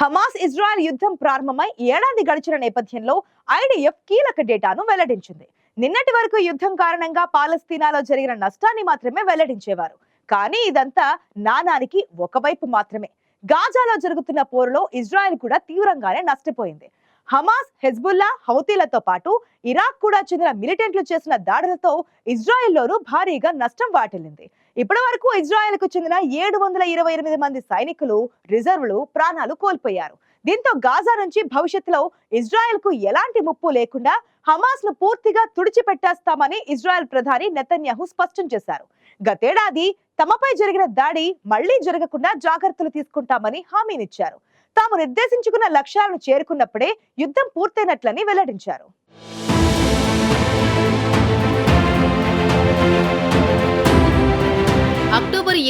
Hamas Israel యుద్ధం ప్రారంభమై ఏడాది గడిచిన నేపథ్యంలో ఐడిఎఫ్ కీలక డేటాను వెల్లడించింది. నిన్నటి వరకు యుద్ధం కారణంగా పాలస్తీనాలో జరిగిన నష్టాన్ని మాత్రమే వెల్లడించేవారు. కానీ ఇదంతా నానానికి ఒకవైపు మాత్రమే. గాజాలో జరుగుతున్న పోరులో ఇజ్రాయెల్ కూడా తీవ్రంగానే నష్టపోయింది. హమాస్ హెజ్బుల్లా హౌతీలతో పాటు ఇరాక్ కూడా చెందిన మిలిటెంట్లు చేసిన దాడులతో ఇజ్రాయెల్లోనూ భారీగా నష్టం వాటిల్లింది. ఇప్పటి వరకు ఇజ్రాయెల్కు చెందిన ఏడు వందల ఇరవై ఎనిమిది మంది సైనికులు రిజర్వ్లు ప్రాణాలు కోల్పోయారు. దీంతో గాజా నుంచి భవిష్యత్తులో ఇజ్రాయెల్కు ఎలాంటి ముప్పు లేకుండా హమాస్ను పూర్తిగా తుడిచిపెట్టేస్తామని ఇజ్రాయెల్ ప్రధాని నెతన్యాహు స్పష్టం చేశారు. గతేడాది తమపై జరిగిన దాడి మళ్ళీ జరగకుండా జాగ్రత్తలు తీసుకుంటామని హామీనిచ్చారు. తాము నిర్దేశించుకున్న లక్ష్యాలను చేరుకున్నప్పుడే యుద్ధం పూర్తయినట్లని వెల్లడించారు.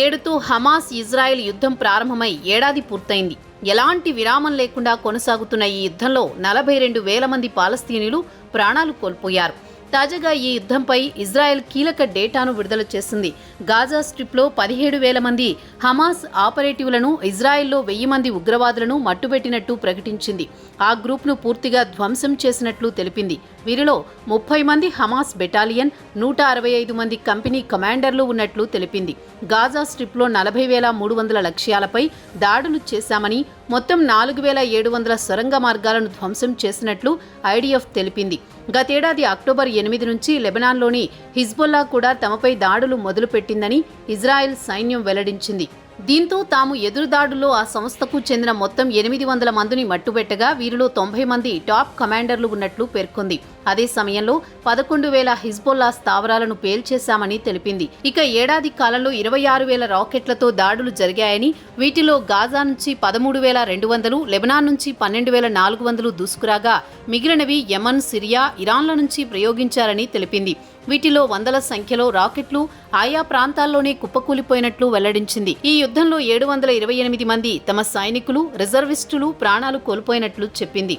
ఏడుతో హమాస్ ఇజ్రాయెల్ యుద్ధం ప్రారంభమై ఏడాది పూర్తయింది. ఎలాంటి విరామం లేకుండా కొనసాగుతున్న ఈ యుద్ధంలో నలభై రెండు వేల మంది పాలస్తీనీలు ప్రాణాలు కోల్పోయారు. తాజాగా ఈ యుద్ధంపై ఇజ్రాయెల్ కీలక డేటాను విడుదల చేసింది. గాజా స్ట్రిప్లో పదిహేడు వేల మంది హమాస్ ఆపరేటివ్లను ఇజ్రాయెల్లో వెయ్యి మంది ఉగ్రవాదులను మట్టుబెట్టినట్టు ప్రకటించింది. ఆ గ్రూప్ను పూర్తిగా ధ్వంసం చేసినట్లు తెలిపింది. వీరిలో ముప్పై మంది హమాస్ బెటాలియన్ నూట అరవై ఐదు మంది కంపెనీ కమాండర్లు ఉన్నట్లు తెలిపింది. గాజా స్ట్రిప్లో నలభై వేల మూడు వందల లక్ష్యాలపై దాడులు చేశామని మొత్తం నాలుగు వేల ఏడు వందల సొరంగ మార్గాలను ధ్వంసం చేసినట్లు ఐడిఎఫ్ తెలిపింది. గతేడాది అక్టోబర్ ఎనిమిది నుంచి లెబనాన్లోని హిజ్బుల్లా కూడా తమపై దాడులు మొదలుపెట్టిందని ఇజ్రాయెల్ సైన్యం వెల్లడించింది. దీంతో తాము ఎదురుదాడుల్లో ఆ సంస్థకు చెందిన మొత్తం ఎనిమిది వందల మందిని మట్టుబెట్టగా వీరిలో తొంభై మంది టాప్ కమాండర్లు ఉన్నట్లు పేర్కొంది. అదే సమయంలో పదకొండు వేల హిజ్బుల్లా స్థావరాలను పేల్చేశామని తెలిపింది. ఇక ఏడాది కాలంలో ఇరవై ఆరు వేల రాకెట్లతో దాడులు జరిగాయని వీటిలో గాజా నుంచి పదమూడు వేల రెండు వందలు లెబనాన్ నుంచి పన్నెండు వేల నాలుగు వందలు దూసుకురాగా మిగిలినవి యమన్ సిరియా ఇరాన్ల నుంచి ప్రయోగించారని తెలిపింది. వీటిలో వందల సంఖ్యలో రాకెట్లు ఆయా ప్రాంతాల్లోనే కుప్పకూలిపోయినట్లు వెల్లడించింది. ఈ యుద్ధంలో ఏడు వందల ఇరవై ఎనిమిది మంది తమ సైనికులు రిజర్విస్టులు ప్రాణాలు కోల్పోయినట్లు చెప్పింది.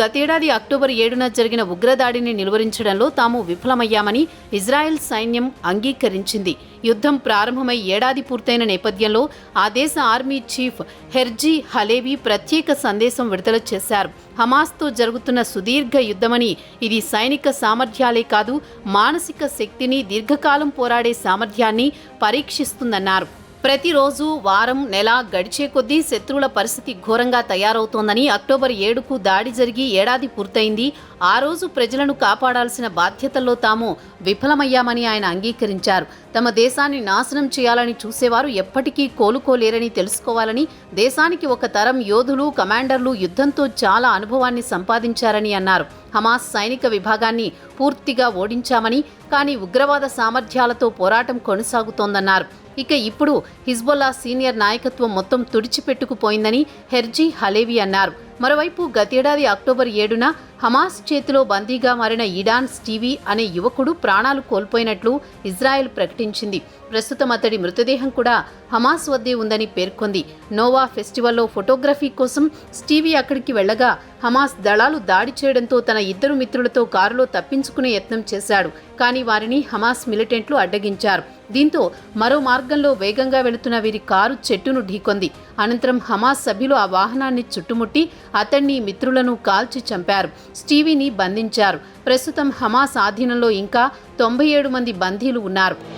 గతేడాది అక్టోబర్ ఏడున జరిగిన ఉగ్రదాడిని నిలువరించడంలో తాము విఫలమయ్యామని ఇజ్రాయెల్ సైన్యం అంగీకరించింది. యుద్ధం ప్రారంభమై ఏడాది పూర్తయిన నేపథ్యంలో ఆ దేశ ఆర్మీ చీఫ్ హెర్జీ హలేవి ప్రత్యేక సందేశం విడుదల చేశారు. హమాస్తో జరుగుతున్న సుదీర్ఘ యుద్ధమని ఇది సైనిక సామర్థ్యాలే కాదు మానసిక శక్తిని దీర్ఘకాలం పోరాడే సామర్థ్యాన్ని పరీక్షిస్తుందన్నారు. ప్రతిరోజు వారం నెల గడిచే కొద్దీ శత్రువుల పరిస్థితి ఘోరంగా తయారవుతోందని అక్టోబర్ ఏడుకు దాడి జరిగి ఏడాది పూర్తయింది. ఆ రోజు ప్రజలను కాపాడాల్సిన బాధ్యతల్లో తాము విఫలమయ్యామని ఆయన అంగీకరించారు. తమ దేశాన్ని నాశనం చేయాలని చూసేవారు ఎప్పటికీ కోలుకోలేరని తెలుసుకోవాలని దేశానికి ఒక తరం యోధులు కమాండర్లు యుద్ధంతో చాలా అనుభవాన్ని సంపాదించారని అన్నారు. హమాస్ సైనిక విభాగాన్ని పూర్తిగా ఓడించామని కానీ ఉగ్రవాద సామర్థ్యాలతో పోరాటం కొనసాగుతోందన్నారు. ఇక ఇప్పుడు హిజ్బుల్లా సీనియర్ నాయకత్వం మొత్తం తుడిచిపెట్టుకుపోయిందని హెర్జీ హలేవి అన్నారు. మరోవైపు గతేడాది అక్టోబర్ ఏడున హమాస్ చేతిలో బందీగా మారిన ఇడాన్ స్టీవీ అనే యువకుడు ప్రాణాలు కోల్పోయినట్లు ఇజ్రాయెల్ ప్రకటించింది. ప్రస్తుతం అతడి మృతదేహం కూడా హమాస్ వద్దే ఉందని పేర్కొంది. నోవా ఫెస్టివల్లో ఫోటోగ్రఫీ కోసం స్టీవీ అక్కడికి వెళ్ళగా హమాస్ దళాలు దాడి చేయడంతో తన ఇద్దరు మిత్రులతో కారులో తప్పించుకునే యత్నం చేశాడు. కానీ వారిని హమాస్ మిలిటెంట్లు అడ్డగించారు. దీంతో మరో మార్గంలో వేగంగా వెళుతున్న వీరి కారు చెట్టును ఢీకొంది. అనంతరం హమాస్ సభ్యులు ఆ వాహనాన్ని చుట్టుముట్టి అతన్ని మిత్రులను కాల్చి చంపారు. స్టీవీని బంధించారు. ప్రస్తుతం హమాస్ ఆధీనంలో ఇంకా తొంభై ఏడు మంది బందీలు ఉన్నారు.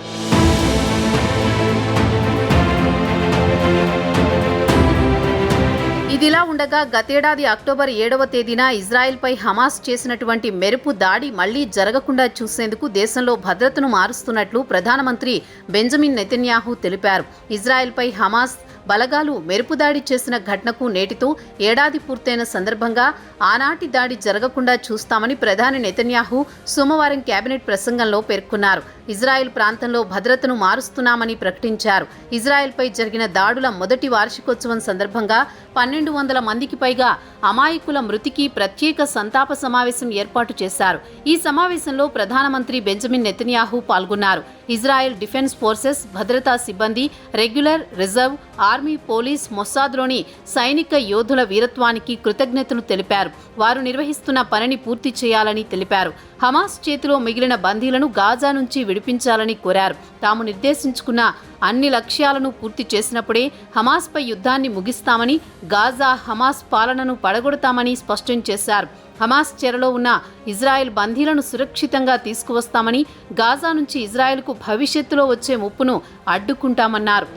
ఇదిలా ఉండగా గతేడాది అక్టోబర్ ఏడవ తేదీన ఇజ్రాయెల్పై హమాస్ చేసినటువంటి మెరుపు దాడి మళ్ళీ జరగకుండా చూసేందుకు దేశంలో భద్రతను మారుస్తున్నట్లు ప్రధానమంత్రి బెంజమిన్ నెతన్యాహు తెలిపారు. ఇజ్రాయెల్పై హమాస్ బలగాలు మెరుపు దాడి చేసిన ఘటనకు నేటితో ఏడాది పూర్తయిన సందర్భంగా ఆనాటి దాడి జరగకుండా చూస్తామని ప్రధాని నెతన్యాహు సోమవారం కేబినెట్ ప్రసంగంలో పేర్కొన్నారు. ఇజ్రాయెల్ ప్రాంతంలో భద్రతను మారుస్తున్నామని ప్రకటించారు. ఇజ్రాయెల్పై జరిగిన దాడుల మొదటి వార్షికోత్సవం సందర్భంగా పన్నెండు వందల మందికి పైగా అమాయకుల మృతికి ప్రత్యేక సంతాప సమావేశం ఏర్పాటు చేశారు. ఈ సమావేశంలో ప్రధానమంత్రి బెంజమిన్ నెతన్యాహు పాల్గొన్నారు. ఇజ్రాయెల్ డిఫెన్స్ ఫోర్సెస్ భద్రతా సిబ్బంది regular reserve or army police మొస్సాద్లోని సైనిక యోధుల వీరత్వానికి కృతజ్ఞతలు తెలిపారు. వారు నిర్వహిస్తున్న పనిని పూర్తి చేయాలని తెలిపారు. హమాస్ చేతిలో మిగిలిన బందీలను గాజా నుంచి విడిపించాలని కోరారు. తాము నిర్దేశించుకున్న అన్ని లక్ష్యాలను పూర్తి చేసినప్పుడే హమాస్పై యుద్ధాన్ని ముగిస్తామని గాజా హమాస్ పాలనను పడగొడతామని స్పష్టం చేశారు. హమాస్ చెరలో ఉన్న ఇజ్రాయెల్ బందీలను సురక్షితంగా తీసుకువస్తామని గాజా నుంచి ఇజ్రాయెల్కు భవిష్యత్తులో వచ్చే ముప్పును అడ్డుకుంటామన్నారు.